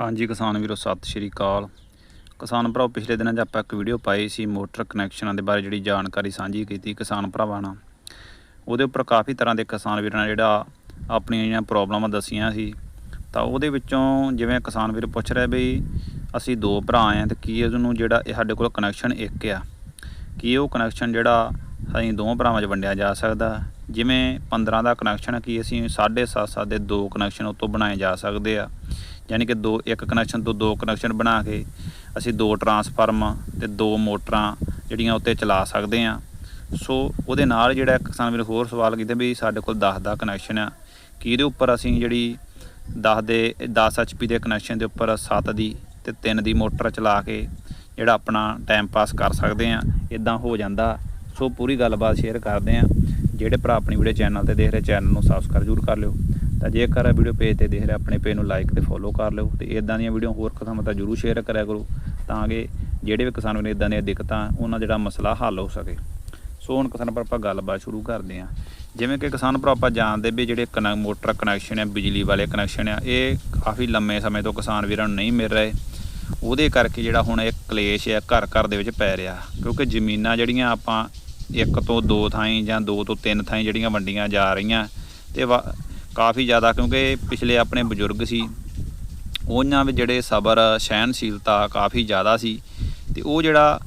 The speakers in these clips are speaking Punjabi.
ਹਾਂਜੀ, ਕਿਸਾਨ ਵੀਰੋ, ਸਤਿ ਸ਼੍ਰੀ ਅਕਾਲ। ਕਿਸਾਨ ਭਰਾਓ, ਪਿਛਲੇ ਦਿਨਾਂ 'ਚ ਆਪਾਂ ਇੱਕ ਵੀਡੀਓ ਪਾਈ ਸੀ, ਮੋਟਰ ਕਨੈਕਸ਼ਨਾਂ ਦੇ ਬਾਰੇ ਜਿਹੜੀ ਜਾਣਕਾਰੀ ਸਾਂਝੀ ਕੀਤੀ ਕਿਸਾਨ ਭਰਾਵਾਂ ਨਾਲ। ਉਹਦੇ ਉੱਪਰ ਕਾਫੀ ਤਰ੍ਹਾਂ ਦੇ ਕਿਸਾਨ ਵੀਰਾਂ ਨੇ ਜਿਹੜਾ ਆਪਣੀਆਂ ਜਿਹੜੀਆਂ ਪ੍ਰੋਬਲਮਾਂ ਦੱਸੀਆਂ ਸੀ। ਤਾਂ ਉਹਦੇ ਵਿੱਚੋਂ ਜਿਵੇਂ ਕਿਸਾਨ ਵੀਰ ਪੁੱਛ ਰਿਹਾ ਵੀ ਅਸੀਂ ਦੋ ਭਰਾ ਆਂ ਤੇ ਕੀ ਉਹਨੂੰ ਜਿਹੜਾ ਇਹ ਸਾਡੇ ਕੋਲ ਕਨੈਕਸ਼ਨ ਇੱਕ ਆ? ਕੀ ਉਹ ਕਨੈਕਸ਼ਨ ਜਿਹੜਾ ਅਸੀਂ ਦੋਵਾਂ ਭਰਾਵਾਂ 'ਚ ਵੰਡਿਆ ਜਾ ਸਕਦਾ? ਜਿਵੇਂ 15 ਦਾ ਕਨੈਕਸ਼ਨ ਕੀ ਅਸੀਂ 7.5 ਦੇ ਦੋ ਕਨੈਕਸ਼ਨ ਉਤੋਂ ਬਣਾਏ ਜਾ ਸਕਦੇ ਆ? ਯਾਨੀ ਕਿ ਦੋ, ਇੱਕ ਕਨੈਕਸ਼ਨ ਤੋਂ ਦੋ ਕਨੈਕਸ਼ਨ ਬਣਾ ਕੇ ਅਸੀਂ ਦੋ ਟਰਾਂਸਫਾਰਮ ਤੇ ਦੋ ਮੋਟਰਾਂ ਜਿਹੜੀਆਂ ਉੱਤੇ ਚਲਾ ਸਕਦੇ ਆ ਸੋ ਉਹਦੇ ਨਾਲ ਜਿਹੜਾ ਕਿਸਾਨ ਵੀਰ ਹੋਰ ਸਵਾਲ ਕੀਤੇ ਵੀ ਸਾਡੇ ਕੋਲ 10 ਦਾ ਕਨੈਕਸ਼ਨ ਆ। ਕੀ ਇਹਦੇ ਉੱਪਰ ਅਸੀਂ ਜਿਹੜੀ 10 ਦੇ 10 ਐਚਪੀ ਦੇ ਕਨੈਕਸ਼ਨ ਦੇ ਉੱਪਰ 7 ਦੀ ਤੇ 3 ਦੀ ਮੋਟਰ ਚਲਾ ਕੇ ਜਿਹੜਾ ਆਪਣਾ ਟਾਈਮ ਪਾਸ ਕਰ ਸਕਦੇ ਆ ਇਦਾਂ ਹੋ ਜਾਂਦਾ। ਸੋ ਪੂਰੀ ਗੱਲਬਾਤ ਸ਼ੇਅਰ ਕਰਦੇ ਆ ਜਿਹੜੇ ਭਰਾ ਆਪਣੀ ਵੀਡੀਓ ਚੈਨਲ ਤੇ ਦੇਖ ਰਹੇ, ਚੈਨਲ ਨੂੰ ਸਬਸਕ੍ਰਾਈਬ ਜ਼ਰੂਰ ਕਰ ਲਿਓ। ਤਾਂ ਜੇਕਰ ਵੀਡੀਓ ਪੇਜ ਤੇ ਦੇਖ ਰਿਹਾ, ਆਪਣੇ ਪੇਜ ਨੂੰ ਲਾਈਕ ਤੇ ਫੋਲੋ ਕਰ ਲਿਓ ਤੇ ਇਦਾਂ ਦੀਆਂ ਵੀਡੀਓ ਹੋਰ ਕਿਸਾਨਾਂ ਤਾਂ ਜ਼ਰੂਰ ਸ਼ੇਅਰ ਕਰਿਆ ਕਰੋ ਤਾਂ ਕਿ ਜਿਹੜੇ ਵੀ ਕਿਸਾਨ ਨੂੰ ਇਦਾਂ ਦੀਆਂ ਦਿੱਕਤਾਂ, ਉਹਨਾਂ ਜਿਹੜਾ ਮਸਲਾ ਹੱਲ ਹੋ ਸਕੇ। ਸੋ ਹੁਣ ਕਿਸਾਨ ਪਰ ਆਪਾਂ ਗੱਲਬਾਤ ਸ਼ੁਰੂ ਕਰਦੇ ਹਾਂ। ਜਿਵੇਂ ਕਿ ਕਿਸਾਨ ਭਰਾ ਆਪਾਂ ਜਾਣਦੇ ਵੀ ਜਿਹੜੇ ਕਨ, ਮੋਟਰ ਕਨੈਕਸ਼ਨ ਹੈ ਬਿਜਲੀ ਵਾਲੇ ਕਨੈਕਸ਼ਨ ਆ, ਇਹ ਕਾਫੀ ਲੰਮੇ ਸਮੇਂ ਤੋਂ ਕਿਸਾਨ ਵੀਰਾਂ ਨੂੰ ਨਹੀਂ ਮਿਲ ਰਹੇ। ਉਹਦੇ ਕਰਕੇ ਜਿਹੜਾ ਹੁਣ ਇਹ ਕਲੇਸ਼ ਹੈ ਘਰ ਘਰ ਦੇ ਵਿੱਚ ਪੈ ਰਿਹਾ। ਕਿਉਂਕਿ ਜ਼ਮੀਨਾਂ ਜਿਹੜੀਆਂ ਆਪਾਂ ਇੱਕ ਤੋਂ ਦੋ ਥਾਈਂ ਜਾਂ ਦੋ ਤੋਂ ਤਿੰਨ ਥਾਈਂ ਜਿਹੜੀਆਂ ਵੰਡੀਆਂ ਜਾ ਰਹੀਆਂ ਤੇ ਵਾ- ਕਾਫੀ ਜ਼ਿਆਦਾ ਕਿਉਂਕਿ ਪਿਛਲੇ ਆਪਣੇ ਬਜ਼ੁਰਗ ਸੀ। ਉਹਨਾਂ ਵਿੱਚ ਜਿਹੜੇ ਸਬਰ ਸਹਿਨਸ਼ੀਲਤਾ ਕਾਫੀ ਜ਼ਿਆਦਾ ਸੀ। ਤੇ ਉਹ ਜਿਹੜਾ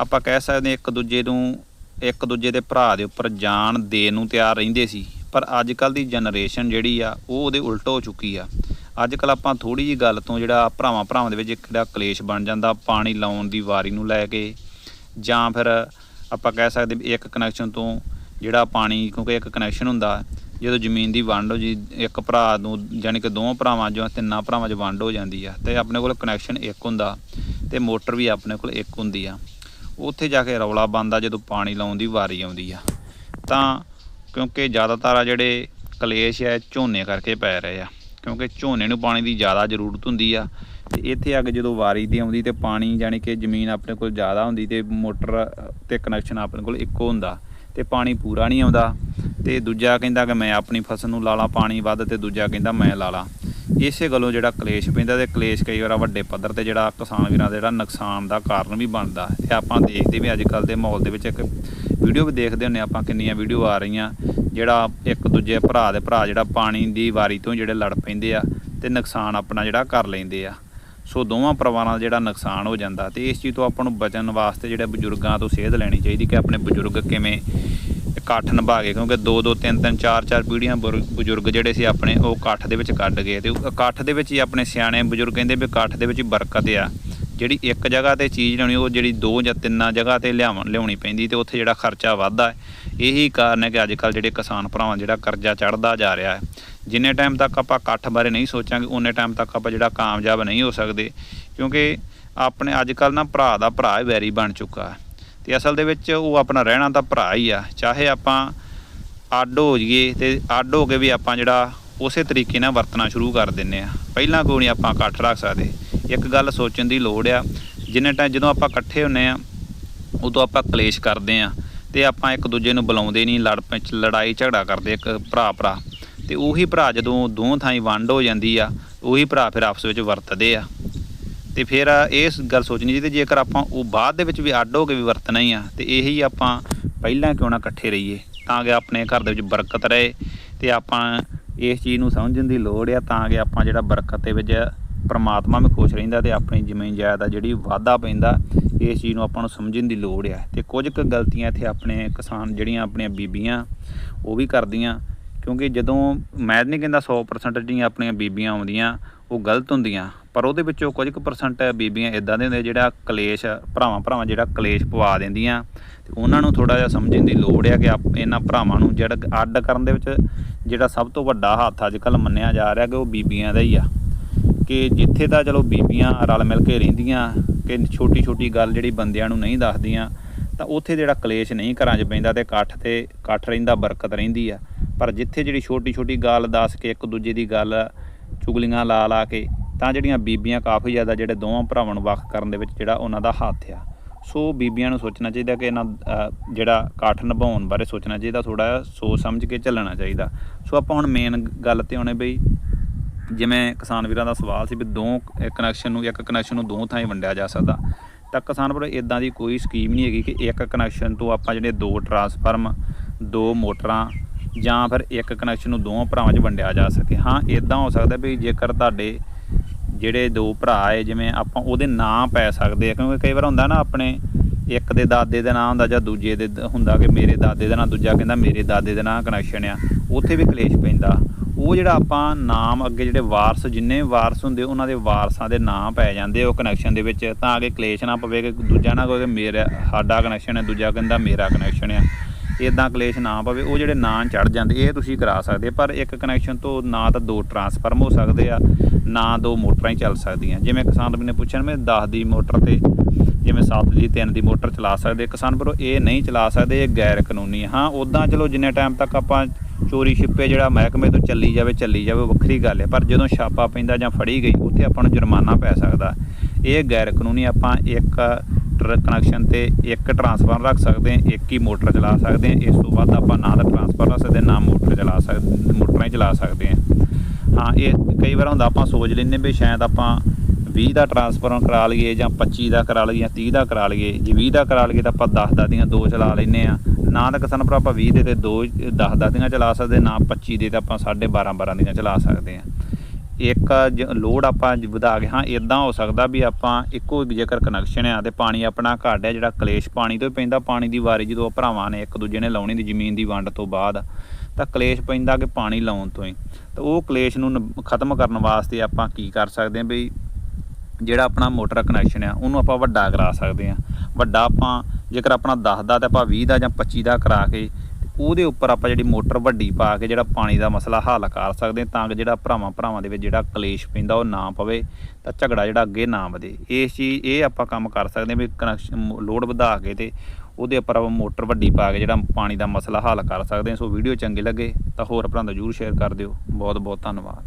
ਆਪਾਂ ਕਹਿ ਸਕਦੇ ਇੱਕ ਦੂਜੇ ਨੂੰ, ਇੱਕ ਦੂਜੇ ਦੇ ਭਰਾ ਦੇ ਉੱਪਰ ਜਾਨ ਦੇਣ ਨੂੰ ਤਿਆਰ ਰਹਿੰਦੇ ਸੀ। ਪਰ ਅੱਜ ਕੱਲ ਦੀ ਜਨਰੇਸ਼ਨ ਜਿਹੜੀ ਆ, ਉਹ ਉਹਦੇ ਉਲਟ ਹੋ ਚੁੱਕੀ ਆ। ਅੱਜ ਕੱਲ ਆਪਾਂ ਥੋੜੀ ਜੀ ਗੱਲ ਤੋਂ ਜਿਹੜਾ ਭਰਾਵਾਂ ਭਰਾਵਾਂ ਦੇ ਵਿੱਚ ਇੱਕ ਜਿਹੜਾ ਕਲੇਸ਼ ਬਣ ਜਾਂਦਾ, ਪਾਣੀ ਲਾਉਣ ਦੀ ਵਾਰੀ ਨੂੰ ਲੈ ਕੇ ਜਾਂ ਫਿਰ ਆਪਾਂ ਕਹਿ ਸਕਦੇ ਇੱਕ ਕਨੈਕਸ਼ਨ ਤੋਂ ਜਿਹੜਾ ਪਾਣੀ ਕਿਉਂਕਿ ਇੱਕ ਕਨੈਕਸ਼ਨ ਹੁੰਦਾ ਜਦੋਂ ਜ਼ਮੀਨ ਦੀ ਵੰਡ ਹੋ ਜੀ ਇੱਕ ਭਰਾ ਨੂੰ ਯਾਨੀ ਕਿ ਦੋਵਾਂ ਭਰਾਵਾਂ 'ਚੋਂ ਤਿੰਨਾਂ ਭਰਾਵਾਂ 'ਚ ਵੰਡ ਹੋ ਜਾਂਦੀ ਆ ਤੇ ਆਪਣੇ ਕੋਲ ਕਨੈਕਸ਼ਨ ਇੱਕ ਹੁੰਦਾ ਤੇ ਮੋਟਰ ਵੀ ਆਪਣੇ ਕੋਲ ਇੱਕ ਹੁੰਦੀ ਆ। ਉੱਥੇ ਜਾ ਕੇ ਰੌਲਾ ਬੰਦਾ ਜਦੋਂ ਪਾਣੀ ਲਾਉਣ ਦੀ ਵਾਰੀ ਆਉਂਦੀ ਆ। ਤਾਂ ਕਿਉਂਕਿ ਜ਼ਿਆਦਾਤਰ ਆ ਜਿਹੜੇ ਕਲੇਸ਼ ਹੈ ਝੋਨੇ ਕਰਕੇ ਪੈ ਰਹੇ ਆ। ਕਿਉਂਕਿ ਝੋਨੇ ਨੂੰ ਪਾਣੀ ਦੀ ਜ਼ਿਆਦਾ ਜ਼ਰੂਰਤ ਹੁੰਦੀ ਆ ਤੇ ਇੱਥੇ ਅੱਗ ਜਦੋਂ ਵਾਰੀ ਦੀ ਆਉਂਦੀ ਤੇ ਪਾਣੀ ਯਾਨੀ ਕਿ ਜ਼ਮੀਨ ਆਪਣੇ ਕੋਲ ਜ਼ਿਆਦਾ ਹੁੰਦੀ ਤੇ ਮੋਟਰ ਅ, ਤੇ ਕਨੈਕਸ਼ਨ ਆਪਣੇ ਕੋਲ ਇੱਕੋ ਹੁੰਦਾ। ਤੇ ਪਾਣੀ ਪੂਰਾ ਨਹੀਂ ਆਉਂਦਾ ਤੇ ਦੂਜਾ ਕਹਿੰਦਾ ਕਿ ਮੈਂ ਆਪਣੀ ਫਸਲ ਨੂੰ ਲਾ ਲਾ ਪਾਣੀ ਵੱਧ ਤੇ ਦੂਜਾ ਕਹਿੰਦਾ ਮੈਂ ਲਾ ਲਾ ਇਸੇ ਗੱਲੋਂ ਜਿਹੜਾ ਕਲੇਸ਼ ਪੈਂਦਾ ਤੇ ਕਲੇਸ਼ ਕਈ ਵਾਰ ਵੱਡੇ ਪੱਧਰ ਤੇ ਜਿਹੜਾ ਕਿਸਾਨ ਵੀਰਾਂ ਦਾ ਜਿਹੜਾ ਨੁਕਸਾਨ ਦਾ ਕਾਰਨ ਵੀ ਬਣਦਾ ਤੇ ਆਪਾਂ ਦੇਖਦੇ ਵੀ ਅੱਜ ਕੱਲ ਦੇ ਮਾਹੌਲ ਦੇ ਵਿੱਚ ਇੱਕ ਵੀਡੀਓ ਵੀ ਦੇਖਦੇ ਹੁੰਨੇ ਆਪਾਂ ਕਿੰਨੀਆਂ ਵੀਡੀਓ ਆ ਰਹੀਆਂ। ਜਿਹੜਾ ਇੱਕ ਦੂਜੇ ਭਰਾ ਦੇ ਭਰਾ ਜਿਹੜਾ ਪਾਣੀ ਦੀ ਵਾਰੀ ਤੋਂ ਜਿਹੜੇ ਲੜ ਪੈਂਦੇ ਆ ਤੇ ਨੁਕਸਾਨ ਆਪਣਾ ਜਿਹੜਾ ਕਰ ਲੈਂਦੇ ਆ। ਸੋ ਦੋਵਾਂ ਪਰਿਵਾਰਾਂ ਦਾ ਜਿਹੜਾ ਨੁਕਸਾਨ ਹੋ ਜਾਂਦਾ ਤੇ ਇਸ ਚੀਜ਼ ਤੋਂ ਆਪਾਂ ਨੂੰ ਬਚਣ ਵਾਸਤੇ ਜਿਹੜੇ ਬਜ਼ੁਰਗਾਂ ਤੋਂ ਸੇਧ ਲੈਣੀ ਚਾਹੀਦੀ ਕਿ ਆਪਣੇ ਬਜ਼ੁਰਗ ਕਿਵੇਂ ਇਕੱਠ ਨਿਭਾ ਗਏ, ਕਿਉਂਕਿ ਦੋ ਦੋ, ਤਿੰਨ ਤਿੰਨ, ਚਾਰ ਚਾਰ ਪੀੜ੍ਹੀਆਂ ਬੁਰ- ਬਜ਼ੁਰਗ ਜਿਹੜੇ ਸੀ ਆਪਣੇ ਉਹ ਇਕੱਠ ਦੇ ਵਿੱਚ ਕੱਢ ਗਏ ਤੇ ਇਕੱਠ ਦੇ ਵਿੱਚ ਹੀ ਆਪਣੇ ਸਿਆਣੇ ਬਜ਼ੁਰਗ ਕਹਿੰਦੇ ਵੀ ਇਕੱਠ ਦੇ ਵਿੱਚ ਬਰਕਤ ਆ। ਜਿਹੜੀ ਇੱਕ ਜਗ੍ਹਾ ਤੇ ਚੀਜ਼ ਲਿਆਉਣੀ, ਉਹ ਜਿਹੜੀ ਦੋ ਜਾਂ ਤਿੰਨਾਂ ਜਗ੍ਹਾ ਤੇ ਲਿਆਉਣ ਲਿਆਉਣੀ ਪੈਂਦੀ ਤੇ ਉੱਥੇ ਜਿਹੜਾ ਖਰਚਾ ਵੱਧਦਾ ਹੈ, ਇਹੀ ਕਾਰਨ ਹੈ ਕਿ ਅੱਜ ਕੱਲ ਜਿਹੜੇ ਕਿਸਾਨ ਭਰਾਵਾਂ, ਜਿਹੜਾ ਕਰਜ਼ਾ ਚੜਦਾ ਜਾ ਰਿਹਾ ਹੈ। ਜਿੰਨੇ ਟਾਈਮ ਤੱਕ ਆਪਾਂ ਇਕੱਠ ਬਾਰੇ ਨਹੀਂ ਸੋਚਾਂਗੇ ਉਨੇ ਟਾਈਮ ਤੱਕ ਆਪਾਂ ਜਿਹੜਾ ਕਾਮਯਾਬ ਨਹੀਂ ਹੋ ਸਕਦੇ, ਕਿਉਂਕਿ ਆਪਣੇ ਅੱਜ ਕੱਲ ਨਾ ਭਰਾ ਦਾ ਭਰਾ ਵੈਰੀ ਬਣ ਚੁੱਕਾ ਹੈ। ਤੇ ਅਸਲ ਦੇ ਵਿੱਚ ਉਹ ਆਪਣਾ ਰਹਿਣਾ ਤਾਂ ਭਰਾ ਹੀ ਆ, ਚਾਹੇ ਆਪਾਂ ਅੱਡ ਹੋ ਜਾਈਏ ਤੇ ਅੱਡ ਹੋ ਕੇ ਵੀ ਆਪਾਂ ਜਿਹੜਾ ਉਸੇ ਤਰੀਕੇ ਨਾਲ ਵਰਤਣਾ ਸ਼ੁਰੂ ਕਰ ਦਿੰਨੇ ਆ। ਪਹਿਲਾਂ ਕੋਈ ਨਹੀਂ ਆਪਾਂ ਇਕੱਠ ਰੱਖ ਸਕਦੇ? ਇੱਕ ਗੱਲ ਸੋਚਣ ਦੀ ਲੋੜ ਆ, ਜਿੰਨੇ ਟਾਈਮ ਜਦੋਂ ਆਪਾਂ ਇਕੱਠੇ ਹੁੰਨੇ ਆ, ਉਦੋਂ ਆਪਾਂ ਕਲੇਸ਼ ਕਰਦੇ ਆ ਤੇ ਆਪਾਂ ਇੱਕ ਦੂਜੇ ਨੂੰ ਬੁਲਾਉਂਦੇ ਨਹੀਂ, ਲੜ ਪੈਂਚ ਲੜਾਈ ਝਗੜਾ ਕਰਦੇ ਇੱਕ ਭਰਾ ਭਰਾ ਤੇ ਉਹੀ ਭਰਾ ਜਦੋਂ ਦੋ ਥਾਈਂ ਵੰਡ ਹੋ ਜਾਂਦੀ ਆ, ਉਹੀ ਭਰਾ ਫਿਰ ਆਪਸ ਵਿੱਚ ਵਰਤਦੇ ਆ। ਤੇ ਫਿਰ ਇਸ ਗੱਲ ਸੋਚਣੀ ਚਾਹੀਦੀ, ਜੇਕਰ ਆਪਾਂ ਉਹ ਬਾਅਦ ਦੇ ਵਿੱਚ ਵੀ ਅੱਡ ਹੋ ਕੇ ਵੀ ਵਰਤਣਾ ਹੀ ਆ, ਤੇ ਇਹੀ ਆਪਾਂ ਪਹਿਲਾਂ ਕਿਉਂ ਨਾ ਇਕੱਠੇ ਰਹੀਏ, ਤਾਂ ਕਿ ਆਪਣੇ ਘਰ ਦੇ ਵਿੱਚ ਬਰਕਤ ਰਹੇ ਤੇ ਆਪਾਂ ਇਸ ਚੀਜ਼ ਨੂੰ ਸਮਝਣ ਦੀ ਲੋੜ ਆ, ਤਾਂ ਕਿ ਆਪਾਂ ਜਿਹੜਾ ਬਰਕਤ ਦੇ ਵਿੱਚ ਪਰਮਾਤਮਾ ਵੀ ਖੁਸ਼ ਰਹਿੰਦਾ ਤੇ ਆਪਣੀ ਜ਼ਮੀਨ ਜਾਇਦਾਦ ਜਿਹੜੀ ਵਾਧਾ ਪੈਂਦਾ, ਇਸ ਚੀਜ਼ ਨੂੰ ਆਪਾਂ ਨੂੰ ਸਮਝਣ ਦੀ ਲੋੜ ਆ। ਤੇ ਕੁਝ ਕੁ ਗਲਤੀਆਂ ਇੱਥੇ ਆਪਣੇ ਕਿਸਾਨ ਜਿਹੜੀਆਂ ਆਪਣੀਆਂ ਬੀਬੀਆਂ, ਉਹ ਵੀ ਕਰਦੀਆਂ। ਕਿਉਂਕਿ ਜਦੋਂ ਮੈਂ ਨਹੀਂ ਕਹਿੰਦਾ 100% ਜਿਹੜੀਆਂ ਆਪਣੀਆਂ ਬੀਬੀਆਂ ਆਉਂਦੀਆਂ, ਉਹ ਗਲਤ ਹੁੰਦੀਆਂ। ਪਰ ਉਹਦੇ ਵਿੱਚੋਂ ਕੁਝ ਕੁ ਪਰਸੈਂਟ ਬੀਬੀਆਂ ਇਦਾਂ ਦੇ ਹੁੰਦੇ ਜਿਹੜਾ ਕਲੇਸ਼ ਭਰਾਵਾਂ ਭਰਾਵਾਂ ਜਿਹੜਾ ਕਲੇਸ਼ ਪਵਾ ਦਿੰਦੀਆਂ। ਤੇ ਉਹਨਾਂ ਨੂੰ ਥੋੜਾ ਜਿਹਾ ਸਮਝਣ ਦੀ ਲੋੜ ਹੈ ਕਿ ਆਪ- ਇਹਨਾਂ ਭਰਾਵਾਂ ਨੂੰ ਜਿਹੜਾ ਅੱਡ ਕਰਨ ਦੇ ਵਿੱਚ ਜਿਹੜਾ ਸਭ ਤੋਂ ਵੱਡਾ ਹੱਥ ਅੱਜ ਕੱਲ ਮੰਨਿਆ ਜਾ ਰਿਹਾ ਕਿ ਉਹ ਬੀਬੀਆਂ ਦਾ ਹੀ ਆ। ਕਿ ਜਿੱਥੇ ਤਾਂ ਚਲੋ ਬੀਬੀਆਂ ਰਲ ਮਿਲ ਕੇ ਰਹਿੰਦੀਆਂ, ਕਿ ਛੋਟੀ ਛੋਟੀ ਗੱਲ ਜਿਹੜੀ ਬੰਦਿਆਂ ਨੂੰ ਨਹੀਂ ਦੱਸਦੀਆਂ, ਤਾਂ ਉੱਥੇ ਜਿਹੜਾ ਕਲੇਸ਼ ਨਹੀਂ ਘਰਾਂ 'ਚ ਪੈਂਦਾ ਤੇ ਇਕੱਠ ਤੇ ਇਕੱਠ ਰਹਿੰਦਾ, ਬਰਕਤ ਰਹਿੰਦੀ ਆ। ਪਰ ਜਿੱਥੇ ਜਿਹੜੀ ਛੋਟੀ ਛੋਟੀ ਗੱਲ ਦੱਸ ਕੇ ਇੱਕ ਦੂਜੇ ਦੀ ਗੱਲ ਚੁਗਲੀਆਂ ਲਾ ਲਾ ਕੇ, ਤਾਂ ਜਿਹੜੀਆਂ ਬੀਬੀਆਂ ਕਾਫੀ ਜ਼ਿਆਦਾ ਜਿਹੜੇ ਦੋਵਾਂ ਭਰਾਵਾਂ ਨੂੰ ਵੱਖ ਕਰਨ ਦੇ ਵਿੱਚ ਜਿਹੜਾ ਉਹਨਾਂ ਦਾ ਹੱਥ ਆ। ਸੋ ਬੀਬੀਆਂ ਨੂੰ ਸੋਚਣਾ ਚਾਹੀਦਾ ਕਿ ਇਹਨਾਂ ਜਿਹੜਾ ਇਕੱਠ ਨਿਭਾਉਣ ਬਾਰੇ ਸੋਚਣਾ ਚਾਹੀਦਾ ਥੋੜਾ ਸੋਚ ਸਮਝ ਕੇ ਚੱਲਣਾ ਚਾਹੀਦਾ। ਸੋ ਆਪਾਂ ਹੁਣ ਮੇਨ ਗੱਲ ਤੇ ਆਉਣੇ ਬਈ। ਜਿਵੇਂ ਕਿਸਾਨ ਵੀਰਾਂ ਦਾ ਸਵਾਲ ਸੀ ਵੀ ਦੋ ਕਨੈਕਸ਼ਨ ਨੂੰ, ਇੱਕ ਕਨੈਕਸ਼ਨ ਨੂੰ ਦੋ ਥਾਂ ਹੀ ਵੰਡਿਆ ਜਾ ਸਕਦਾ, ਤਾਂ ਕਿਸਾਨ ਵੀਰੋ ਇਦਾਂ ਦੀ ਕੋਈ ਸਕੀਮ ਨਹੀਂ ਹੈਗੀ ਕਿ ਇੱਕ ਕਨੈਕਸ਼ਨ ਤੋਂ ਆਪਾਂ ਜਿਹੜੇ ਦੋ ਟਰਾਂਸਫਾਰਮ ਦੋ ਮੋਟਰਾਂ ਜਾਂ ਫਿਰ ਇੱਕ ਕਨੈਕਸ਼ਨ ਨੂੰ ਦੋਵਾਂ ਭਰਾਵਾਂ 'ਚ ਵੰਡਿਆ ਜਾ ਸਕੇ। ਹਾਂ ਇਦਾਂ ਹੋ ਸਕਦਾ ਵੀ ਜੇਕਰ ਤੁਹਾਡੇ ਜਿਹੜੇ ਦੋ ਭਰਾ ਹੈ, ਜਿਵੇਂ ਆਪਾਂ ਉਹਦੇ ਨਾਂ ਪੈ ਸਕਦੇ ਆ, ਕਿਉਂਕਿ ਕਈ ਵਾਰ ਹੁੰਦਾ ਨਾ ਆਪਣੇ ਇੱਕ ਦੇ ਦਾਦੇ ਦਾ ਨਾਂ ਹੁੰਦਾ ਜਾਂ ਦੂਜੇ ਦੇ ਹੁੰਦਾ ਕਿ ਮੇਰੇ ਦਾਦੇ ਦਾ ਨਾਂ, ਦੂਜਾ ਕਹਿੰਦਾ ਮੇਰੇ ਦਾਦੇ ਦੇ ਨਾਂ ਕਨੈਕਸ਼ਨ ਆ, ਉੱਥੇ ਵੀ ਕਲੇਸ਼ ਪੈਂਦਾ। ਉਹ ਜਿਹੜਾ ਆਪਾਂ ਨਾਮ ਅੱਗੇ ਜਿਹੜੇ ਵਾਰਸ, ਜਿੰਨੇ ਵਾਰਸ ਹੁੰਦੇ, ਉਹਨਾਂ ਦੇ ਵਾਰਸਾਂ ਦੇ ਨਾਂ ਪੈ ਜਾਂਦੇ ਉਹ ਕਨੈਕਸ਼ਨ ਦੇ ਵਿੱਚ। ਤਾਂ ਅੱਗੇ ਕਲੇਸ਼ ਨਾ ਪਵੇ ਕਿ ਦੂਜਾ ਨਾ ਕੋਈ ਮੇਰਾ, ਸਾਡਾ ਕਨੈਕਸ਼ਨ ਹੈ ਦੂਜਾ ਕਹਿੰਦਾ ਮੇਰਾ ਕਨੈਕਸ਼ਨ ਆ। ਇਦਾਂ ਕਲੇਸ਼ ਨਾ ਪਵੇ, ਉਹ ਜਿਹੜੇ ਨਾਂ ਚੜ ਜਾਂਦੇ, ਇਹ ਤੁਸੀਂ ਕਰਾ ਸਕਦੇ ਪਰ ਇੱਕ ਕਨੈਕਸ਼ਨ ਤੋਂ ਨਾ ਤਾਂ ਦੋ ਟਰਾਂਸਫਾਰਮ ਹੋ ਸਕਦੇ ਆ, ਨਾ ਦੋ ਮੋਟਰਾਂ ਹੀ ਚੱਲ ਸਕਦੀਆਂ। ਜਿਵੇਂ ਕਿਸਾਨ ਵੀਰ ਨੇ ਪੁੱਛਿਆ ਨਾ, ਮੈਂ 10 ਦੀ ਮੋਟਰ ਤੇ ਜਿਵੇਂ 7 ਦੀ 3 ਦੀ ਮੋਟਰ ਚਲਾ ਸਕਦੇ ਕਿਸਾਨ ਵੀਰੋ, ਇਹ ਨਹੀਂ ਚਲਾ ਸਕਦੇ, ਇਹ ਗੈਰ ਕਾਨੂੰਨੀ ਹਾਂ ਉਦਾਂ ਚਲੋ ਜਿੰਨੇ ਟਾਈਮ ਤੱਕ ਆਪਾਂ ਚੋਰੀ ਛਿੱਪੇ ਜਿਹੜਾ ਮਹਿਕਮੇ ਤੋਂ ਚੱਲੀ ਜਾਵੇ ਚੱਲੀ ਜਾਵੇ ਵੱਖਰੀ ਗੱਲ ਹੈ। ਪਰ ਜਦੋਂ ਛਾਪਾ ਪੈਂਦਾ ਜਾਂ ਫੜੀ ਗਈ, ਉੱਥੇ ਆਪਾਂ ਨੂੰ ਜੁਰਮਾਨਾ ਪੈ ਸਕਦਾ। ਇਹ ਗੈਰ ਕਾਨੂੰਨੀ ਆਪਾਂ ਇੱਕ ਟਰ ਕਨੈਕਸ਼ਨ ਤੇ ਇੱਕ ਟਰਾਂਸਫਾਰਮਰ ਰੱਖ ਸਕਦੇ ਹਾਂ, ਇੱਕ ਹੀ ਮੋਟਰ ਚਲਾ ਸਕਦੇ ਹਾਂ। ਇਸ ਤੋਂ ਬਾਅਦ ਆਪਾਂ ਨਾ ਤਾਂ ਟਰਾਂਸਫਾਰਮਰ ਰੱਖ ਸਕਦੇ, ਨਾ ਮੋਟਰ ਚਲਾ ਸਕਦੇ ਮੋਟਰਾਂ ਹੀ ਚਲਾ ਸਕਦੇ ਹਾਂ। ਹਾਂ, ਇਹ ਕਈ ਵਾਰ ਹੁੰਦਾ ਆਪਾਂ ਸੋਚ ਲੈਂਦੇ ਵੀ ਸ਼ਾਇਦ ਆਪਾਂ 20 ਦਾ ਟਰਾਂਸਫਾਰਮਰ ਕਰਾ ਲਈਏ ਜਾਂ 25 ਦਾ ਕਰਾ ਲਈਏ ਜਾਂ 30 ਦਾ ਕਰਾ ਲਈਏ, ਜੇ 20 ਦਾ ਕਰਾ ਲਈਏ ਤਾਂ ਆਪਾਂ 10 ਦਾਦੀਆਂ ਦੋ ਚਲਾ ਲੈਂਦੇ ਆ ਨਾ ਤਾਂ ਕਿਸਾਨ ਭਰਾ ਆਪਾਂ 20 ਦੇ ਤੇ ਦੋ 10 ਦਾਦੀਆਂ ਚਲਾ ਸਕਦੇ, ਨਾ 25 ਦੇ ਤਾਂ ਆਪਾਂ 12.5 12 ਦੀਆਂ ਚਲਾ ਸਕਦੇ ਆ ਇੱਕ ਜ- ਲੋਡ ਆਪਾਂ ਵਧਾ ਕੇ, ਹਾਂ ਇਦਾਂ ਹੋ ਸਕਦਾ ਵੀ ਆਪਾਂ ਇੱਕੋ ਇੱਕ ਜੇਕਰ ਕਨੈਕਸ਼ਨ ਆ ਤੇ ਪਾਣੀ ਆਪਣਾ ਘੱਟ ਹੈ, ਜਿਹੜਾ ਕਲੇਸ਼ ਪਾਣੀ ਤੋਂ ਹੀ ਪੈਂਦਾ, ਪਾਣੀ ਦੀ ਵਾਰੀ ਜਦੋਂ ਭਰਾਵਾਂ ਨੇ ਇੱਕ ਦੂਜੇ ਨੇ ਲਾਉਣੀ ਦੀ ਜ਼ਮੀਨ ਦੀ ਵੰਡ ਤੋਂ ਬਾਅਦ, ਤਾਂ ਕਲੇਸ਼ ਪੈਂਦਾ ਕਿ ਪਾਣੀ ਲਾਉਣ ਤੋਂ ਹੀ। ਤਾਂ ਉਹ ਕਲੇਸ਼ ਨੂੰ ਨ- ਖਤਮ ਕਰਨ ਵਾਸਤੇ ਆਪਾਂ ਕੀ ਕਰ ਸਕਦੇ ਹਾਂ ਵੀ ਜਿਹੜਾ ਆਪਣਾ ਮੋਟਰ ਕਨੈਕਸ਼ਨ ਆ, ਉਹਨੂੰ ਆਪਾਂ ਵੱਡਾ ਕਰਾ ਸਕਦੇ ਆ। ਵੱਡਾ ਆਪਾਂ ਜੇਕਰ ਆਪਣਾ 10 ਦਾ ਤੇ ਆਪਾਂ 20 ਦਾ ਜਾਂ 25 ਦਾ ਕਰਾ ਕੇ ਉਹਦੇ ਉੱਪਰ ਆਪਾਂ ਜਿਹੜੀ ਮੋਟਰ ਵੱਡੀ ਪਾ ਕੇ ਜਿਹੜਾ ਪਾਣੀ ਦਾ ਮਸਲਾ ਹੱਲ ਕਰ ਸਕਦੇ ਹਾਂ ਤਾਂ ਕਿ ਜਿਹੜਾ ਭਰਾਵਾਂ ਭਰਾਵਾਂ ਦੇ ਵਿੱਚ ਜਿਹੜਾ ਕਲੇਸ਼ ਪੈਂਦਾ ਉਹ ਨਾ ਪਵੇ, ਤਾਂ ਝਗੜਾ ਜਿਹੜਾ ਅੱਗੇ ਨਾ ਵਧੇ। ਇਸ ਚੀਜ਼ ਇਹ ਆਪਾਂ ਕੰਮ ਕਰ ਸਕਦੇ ਹਾਂ ਵੀ ਕਨੈਕਸ਼ਨ ਲੋਡ ਵਧਾ ਕੇ ਤੇ ਉਹਦੇ ਉੱਪਰ ਆਪਾਂ ਮੋਟਰ ਵੱਡੀ ਪਾ ਕੇ ਜਿਹੜਾ ਪਾਣੀ ਦਾ ਮਸਲਾ ਹੱਲ ਕਰ ਸਕਦੇ ਹਾਂ ਸੋ ਵੀਡੀਓ ਚੰਗੀ ਲੱਗੇ ਤਾਂ ਹੋਰ ਭਰਾਵਾਂ ਦਾ ਜਰੂਰ ਸ਼ੇਅਰ ਕਰ ਦਿਓ। ਬਹੁਤ ਬਹੁਤ ਧੰਨਵਾਦ।